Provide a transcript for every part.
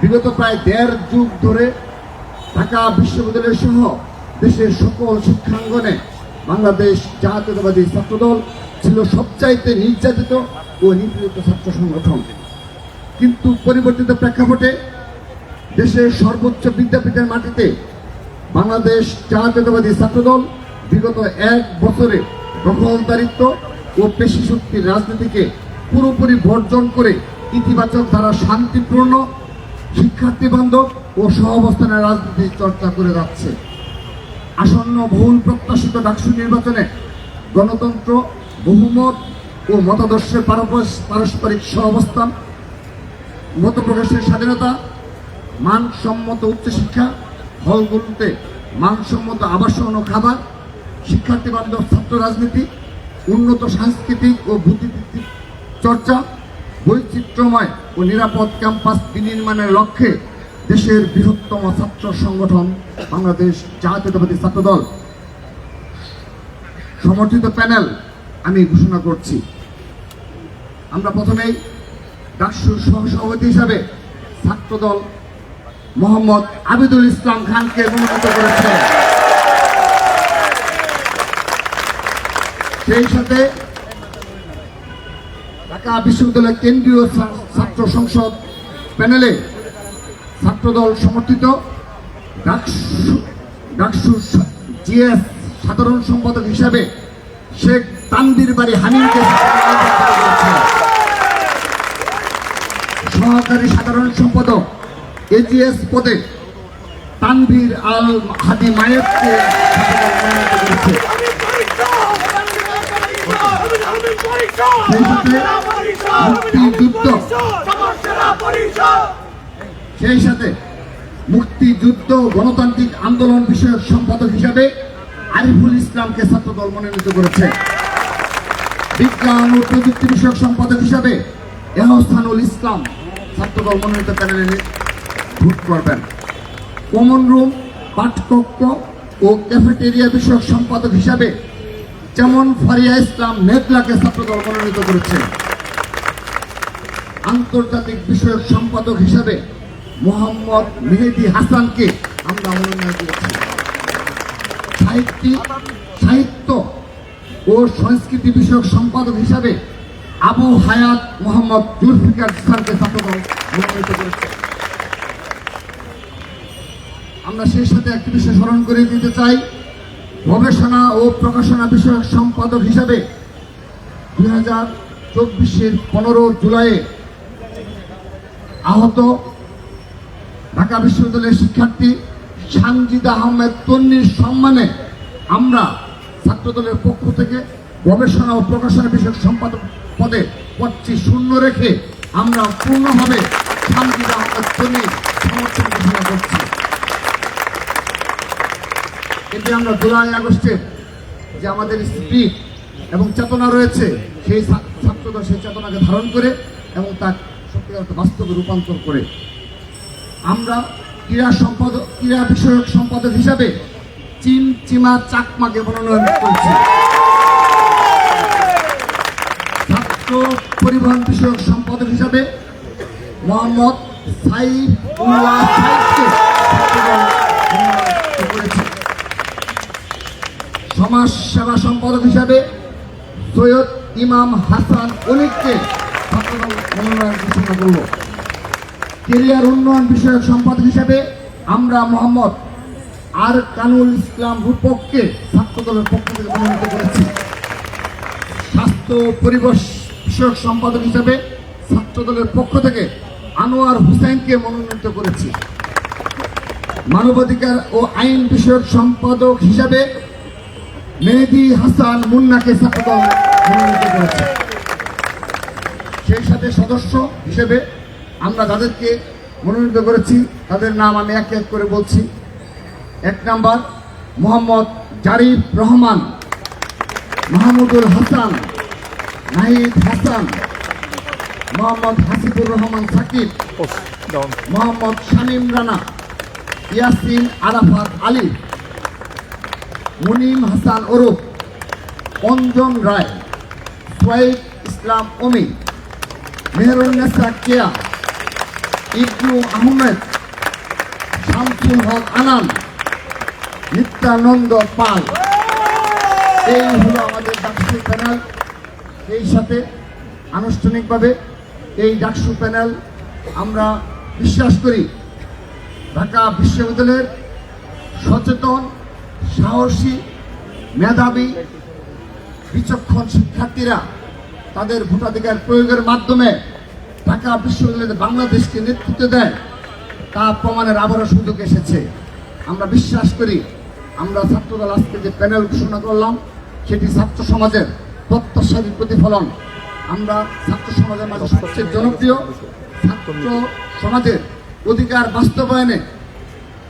বিগত প্রায় দেড় যুগ ধরে ঢাকা বিশ্ববিদ্যালয় সহ দেশের সকল শিক্ষাঙ্গনে বাংলাদেশ জাতীয়তাবাদী ছাত্রদল ছিল সবচাইতে নির্যাতিত ও নিপীড়িত ছাত্র সংগঠন। কিন্তু পরিবর্তিত প্রেক্ষাপটে দেশের সর্বোচ্চ বিদ্যাপীঠের মাটিতে বাংলাদেশ জাতীয়তাবাদী ছাত্রদল বিগত এক বছরে দখলদারিত্ব ও পেশি শক্তির রাজনীতিকে পুরোপুরি বর্জন করে ইতিবাচক দ্বারা শান্তিপূর্ণ শিক্ষার্থী বান্ধব ও সহাবস্থানের রাজনীতি চর্চা করে যাচ্ছে। আসন্ন বহুল প্রত্যাশিত ডাকসু নির্বাচনে গণতন্ত্র, বহুমত ও মতাদর্শের পারস্পরিক সহাবস্থান মত প্রকাশের স্বাধীনতা, মানসম্মত উচ্চশিক্ষা, হলগুলোতে মানসম্মত আবাসন ও খাবার, শিক্ষার্থী বান্ধব ছাত্র রাজনীতি, উন্নত সাংস্কৃতিক ও বুদ্ধিবৃত্তিক চর্চা বৈচিত্র্যময় ও নিরাপদ ক্যাম্পাস বিনির্মাণের লক্ষ্যে দেশের বৃহত্তম ছাত্র সংগঠন বাংলাদেশ জাতীয়তাবাদী ছাত্রদল। সমর্থিত প্যানেল আমি ঘোষণা করছি। আমরা প্রথমেই ডাকসুর সহসভাপতি হিসাবে ছাত্রদল মোহাম্মদ আবিদুল ইসলাম খানকে মনোনীত করেছে সেই সাথে ঢাকা বিশ্ববিদ্যালয়ের কেন্দ্রীয় ছাত্র সংসদ প্যানেলে ছাত্রদল সমর্থিত। জিএস সাধারণ সম্পাদক হিসাবে শেখ তান্দির বাড়ি হানিমকে সহকারী সাধারণ সম্পাদক এজিএস পদে তানভীর আল হাদি করেছে। সেই সাথে মুক্তিযুদ্ধ গণতান্ত্রিক আন্দোলন বিষয়ক সম্পাদক হিসাবে আরিফুল ইসলামকে ছাত্রদল মনোনীত করেছে। বিজ্ঞান ও প্রযুক্তি বিষয়ক সম্পাদক হিসাবে এহসানুল ইসলাম ছাত্রদল মনোনীত প্যানেলে ভোট করবেন। কমন রুম পাঠকক্ষ ও ক্যাফেটেরিয়া বিষয়ক সম্পাদক হিসাবে যেমন ফারিয়া ইসলাম মেঘলাকে ছাত্রদল মনোনীত করেছে, আন্তর্জাতিক বিষয়ক সম্পাদক হিসাবে মোহাম্মদ মেহেদি হাসানকে আমরা মনোনয়ন দিয়েছি। সাহিত্য ও সংস্কৃতি বিষয়ক সম্পাদক হিসাবে আবু হায়াত মোহাম্মদ জুলফিকার খানকে ছাত্রদল মনোনীত করেছে। আমরা সেই সাথে একটি বিষয় স্মরণ করে দিতে চাই। গবেষণা ও প্রকাশনা বিষয়ক সম্পাদক হিসাবে দুই হাজার চব্বিশের পনেরো জুলাইয়ে আহত ঢাকা বিশ্ববিদ্যালয়ের শিক্ষার্থী সানজিদা আহমেদ তন্নির সম্মানে আমরা ছাত্রদলের পক্ষ থেকে গবেষণা ও প্রকাশনা বিষয়ক সম্পাদক পদে পদটি শূন্য রেখে আমরা পূর্ণভাবে সানজিদা আহমেদ তন্নির সমর্থন ঘোষণা করছি। এতে আমরা জুলাই আগস্টের যে আমাদের স্পিড এবং চেতনা রয়েছে, সেই ছাত্রদের সেই চেতনাকে ধারণ করে এবং তার সত্যিকার বাস্তবে রূপান্তর করে। আমরা ক্রীড়া সম্পাদক ক্রীড়া বিষয়ক সম্পাদক হিসাবে চিম চিমা, চাকমাকে মনোনয়ন করছি। ছাত্র পরিবহন বিষয়ক সম্পাদক হিসাবে মোহাম্মদ সাইফ উল্লাহ সাইফকে ছাত্রদল মনোনয়ন করেছে সমাজ সেবা সম্পাদক হিসাবে সৈয়দ ইমাম হাসান ছাত্রদল মনোনয়ন কেরিয়ার উন্নয়ন বিষয়ক সম্পাদক হিসাবে আমরা মোহাম্মদ আর কানুল ইসলাম রূপককে ছাত্রদলের পক্ষ থেকে মনোনীত করেছি। স্বাস্থ্য পরিবেশ বিষয়ক সম্পাদক হিসাবে ছাত্রদলের পক্ষ থেকে আনোয়ার হুসাইনকে মনোনীত করেছি। মানবাধিকার ও আইন বিষয়ক সম্পাদক হিসাবে মেহেদি হাসান মুন্নাকে মনোনীত করেছে। সেই সাথে সদস্য হিসেবে আমরা যাদেরকে মনোনীত করেছি তাদের নাম আমি এক এক করে বলছি। এক নাম্বার মোহাম্মদ জারিফ রহমান মাহমুদুল হাসান নাহিদ হাসান মোহাম্মদ হাসিবুর রহমান সাকিব মোহাম্মদ শামীম রানা ইয়াসিন আরাফাত আলী। মুনিম হাসান ওরফ অঞ্জন রায় সোয়াইব ইসলাম অমি মেহরুন্নেসা কেয়া, ইবনু আহমেদ, শামসুল হক আনান নিত্যানন্দ পাল। এই হলো আমাদের ডাকসু প্যানেল। এই সাথে আনুষ্ঠানিকভাবে এই ডাকসু প্যানেল আমরা বিশ্বাস করি। ঢাকা বিশ্ববিদ্যালয়ের সচেতন সাহসী, মেধাবী, বিচক্ষণ শিক্ষার্থীরা তাদের ভোটাধিকার প্রয়োগের মাধ্যমে ঢাকা বিশ্ববিদ্যালয়ে বাংলাদেশকে নেতৃত্ব দেয়। তা প্রমাণের আবারও সুযোগ এসেছে। আমরা বিশ্বাস করি, আমরা ছাত্রদল আজকে যে প্যানেল ঘোষণা করলাম, সেটি ছাত্র সমাজের প্রত্যাশার প্রতিফলন। আমরা ছাত্র সমাজের মাঝে সবচেয়ে জনপ্রিয়, ছাত্র সমাজের অধিকার বাস্তবায়নে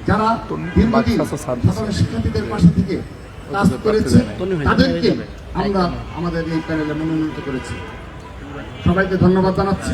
যারা দীর্ঘদিন সাধারণ শিক্ষার্থীদের পাশে থেকে কাজ করেছে তাদেরকে আমরা আমাদের এই প্যানেলে মনোনীত করেছি। সবাইকে ধন্যবাদ জানাচ্ছি।